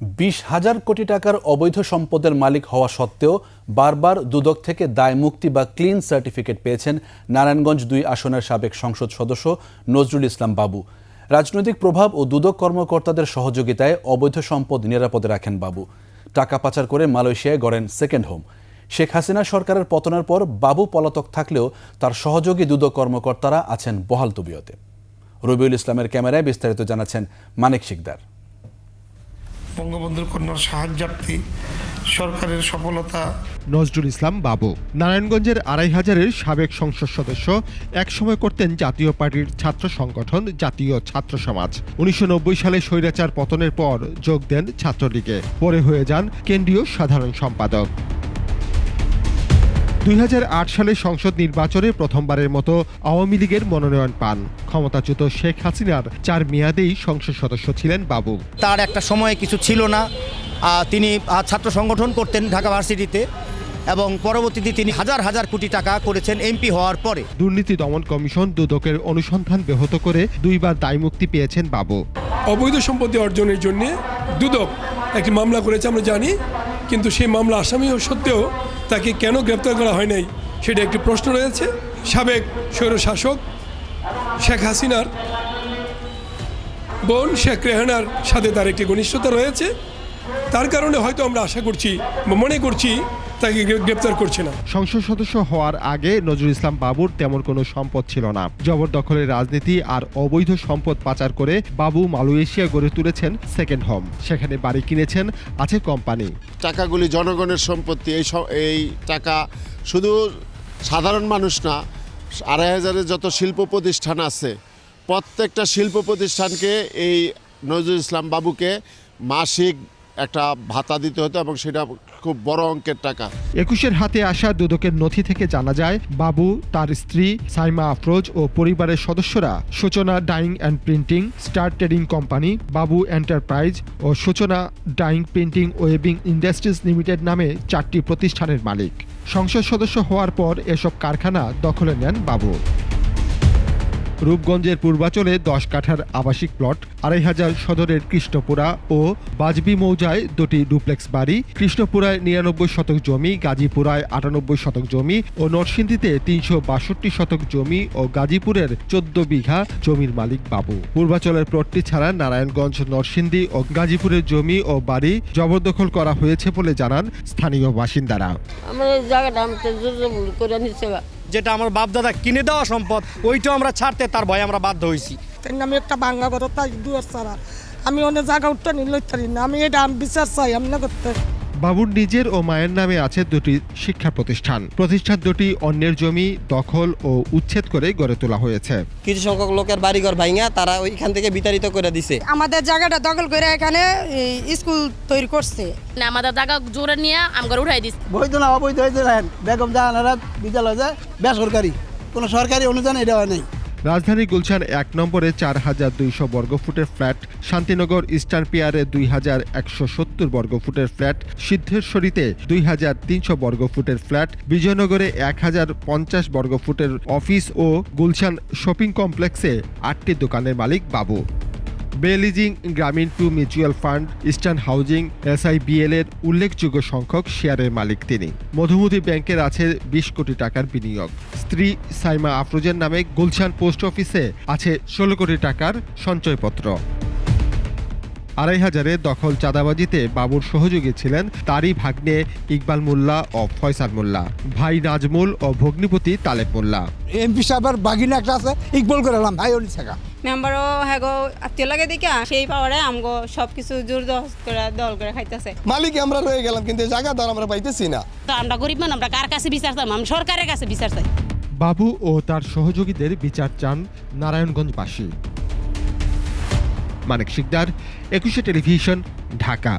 বিশ হাজার কোটি টাকার অবৈধ সম্পদের মালিক হওয়া সত্ত্বেও বারবার দুদক থেকে দায় মুক্তি বা ক্লিন সার্টিফিকেট পেয়েছেন নারায়ণগঞ্জ দুই আসনের সাবেক সংসদ সদস্য নজরুল ইসলাম বাবু। রাজনৈতিক প্রভাব ও দুদক কর্মকর্তাদের সহযোগিতায় অবৈধ সম্পদ নিরাপদে রাখেন বাবু। টাকা পাচার করে মালয়েশিয়ায় গড়েন সেকেন্ড হোম। শেখ হাসিনা সরকারের পতনের পর বাবু পলাতক থাকলেও তার সহযোগী দুদক কর্মকর্তারা আছেন বহাল তবিয়তে। রবিউল ইসলামের ক্যামেরায় বিস্তারিত জানাচ্ছেন মানিক শিকদার। বঙ্গবন্ধুর কন্যার সাহায্যার্থী সরকারের সফলতা। নজরুল ইসলাম বাবু, নারায়ণগঞ্জের আড়াই হাজারের সাবেক সংসদ সদস্য, একসময় করতেন জাতীয় পার্টির ছাত্র সংগঠন, জাতীয় ছাত্র সমাজ। উনিশশো নব্বই সালে স্বৈরাচার পতনের পর যোগ দেন ছাত্রলীগে। পরে হয়ে যান কেন্দ্রীয় সাধারণ সম্পাদক। দুই হাজার আট সালে সংসদ নির্বাচনে প্রথমবারের মতো আওয়ামী লীগের মনোনয়ন পান। ক্ষমতাচ্যুত শেখ হাসিনার চার মেয়াদেই সংসদ সদস্য ছিলেন বাবু। তার একটা সময়ে কিছু ছিল না। তিনি ছাত্র সংগঠন করতেন ঢাকা ভার্সিটিতে এবং পরবর্তীতে তিনি হাজার হাজার কোটি টাকা করেছেন এমপি হওয়ার পরে। দুর্নীতি দমন কমিশন দুদকের অনুসন্ধান ব্যাহত করে দুইবার দায়মুক্তি পেয়েছেন বাবু। অবৈধ সম্পত্তি অর্জনের জন্য দুদক একটি মামলা করেছে আমরা জানি। কিন্তু সেই মামলা আসামি সত্ত্বেও তাকে কেন গ্রেপ্তার করা হয় নাই সেটা একটি প্রশ্ন রয়েছে। সাবেক স্বৈরশাসক শেখ হাসিনার বোন শেখ রেহানার সাথে তার একটি ঘনিষ্ঠতা রয়েছে। তার কারণে হয়তো আমরা আশা করছি মনে করছি তাকে গ্রে- গ্রেপ্তার করছে না। সংসদ সদস্য হওয়ার আগে নজরুল ইসলাম বাবুর তেমন কোনো সম্পদ ছিল না। জবরদখলের রাজনীতি আর অবৈধ সম্পদ পাচার করে বাবু মালয়েশিয়া গড়ে তুলেছেন সেকেন্ড হোম। সেখানে বাড়ি কিনেছেন আছে কোম্পানি। টাকাগুলি জনগণের সম্পত্তি এই এই টাকা শুধু সাধারণ মানুষ না আড়াই হাজারের যত শিল্প প্রতিষ্ঠান আছে প্রত্যেকটা শিল্প প্রতিষ্ঠানকে এই নজরুল ইসলাম বাবুকে মাসিক একটা ভাতা দিতে হতো এবং সেটা খুব বড় অঙ্কের টাকা। একুশের হাতে আসা দুদকের নথি থেকে জানা যায়, বাবু, তার স্ত্রী, সাইমা আফরোজ ও পরিবারের সদস্যরা Suchona dyeing and printing, star trading company, Babu enterprise O Suchona dyeing printing webbing industries limited নামে চারটি প্রতিষ্ঠানের মালিক। সংসদ সদস্য হওয়ার পর এসব কারখানা দখলে নেন বাবু। রূপগঞ্জের পূর্বাচলে দশ কাঠার আবাসিক প্লট, আড়াই হাজার সদরের কৃষ্ণপুরা ও বাজবি মৌজায় দুটি ডুপ্লেক্স বাড়ি, কৃষ্ণপুরায় নিরানব্বই শতক জমি, গাজীপুরায় আটানব্বই শতক জমি ও নরসিংদীতে তিনশো বাষট্টি শতক জমি ও গাজীপুরের চোদ্দ বিঘা জমির মালিক বাবু পূর্বাচলের প্লটটি ছাড়া নারায়ণগঞ্জ, নরসিংদী ও গাজীপুরের জমি ও বাড়ি জবরদখল করা হয়েছে বলে জানান স্থানীয় বাসিন্দারা জায়গাটা করে নিচ্ছে। যেটা আমার বাপদাদা কিনে দেওয়া সম্পদ, ওইটাও আমরা ছাড়তে তার ভয়ে আমরা বাধ্য হয়েছি আমি একটা বাঙ্গা কথা তাই ছাড়া। আমি অনেক জায়গা উঠতে নিলে না, আমি এটা বিচার চাই, আমি না করতে। বাবুর নিজের ও মায়ের নামে আছে দুটি শিক্ষা প্রতিষ্ঠান। প্রতিষ্ঠান দুটি অন্যের জমি দখল ও উচ্ছেদ করে গড়ে তোলা হয়েছে। কিছু সংখ্যক লোকের বাড়িঘর ভাঙিয়া তারা ওইখান থেকে বিতাড়িত করে দিছে। আমাদের জায়গাটা দখল করে এখানে স্কুল তৈরি করছে। আমাদের জায়গা জোরে নিয়ে আমগর উঠাই দিচ্ছে বৈধ না অবৈধ হয়েছে বেগম জাহানারা বিদ্যালয় যে বেসরকারি। কোনো সরকারি অনুদান এটা নেই। রাজধানী গুলশান এক নম্বরে চার হাজার দুইশো বর্গফুটের ফ্ল্যাট, শান্তিনগর ইস্টার্ন পিয়ারে দুই হাজার একশো সত্তর বর্গফুটের ফ্ল্যাট, সিদ্ধেশ্বরীতে দুই হাজার তিনশো বর্গফুটের ফ্ল্যাট, বিজয়নগরে এক হাজার পঞ্চাশ বর্গফুটের অফিস ও গুলশান শপিং কমপ্লেক্সে আটটি দোকানের মালিক Babu. বেলিজিং Grameen two mutual fund, eastern housing, SIBL এর উল্লেখযোগ্য সংখ্যক শেয়ারের মালিক তিনি। মধুমতি ব্যাংকের আছে বিশ কোটি টাকার বিনিয়োগ। স্ত্রী সাইমা আফরোজের নামে গুলশান পোস্ট অফিসে আছে ষোলো কোটি টাকার সঞ্চয়পত্র। আড়াই হাজারে দখল চাঁদাবাজিতে বাবুর সহযোগী ছিলেন তারই ভাগ্নে ইকবাল মোল্লা ও ফয়সাল মোল্লা ভাই নাজমুল ও ভগ্নিপতি তালেব মোল্লা। এমপি সাহেবের বাগিনা একটা আছে ইকবল করে এলাম ভাই অলি থাকা মেম্বারও হ্যাগো আত্মীয় লাগে দেখা সেই পাওয়ারে আমগো সব কিছু জোর দহস করে দল করে খাইতেছে। মালিক আমরা রয়ে গেলাম কিন্তু জায়গা দ্বার আমরা পাইতেছি না। তো আমরা গরিব মান আমরা কার কাছে বিচার চাই আমরা সরকারের কাছে বিচার চাই। বাবু ও তার সহযোগীদের বিচার চান নারায়ণগঞ্জবাসী। মানিক শিকদার একুশে টেলিভিশন ঢাকা।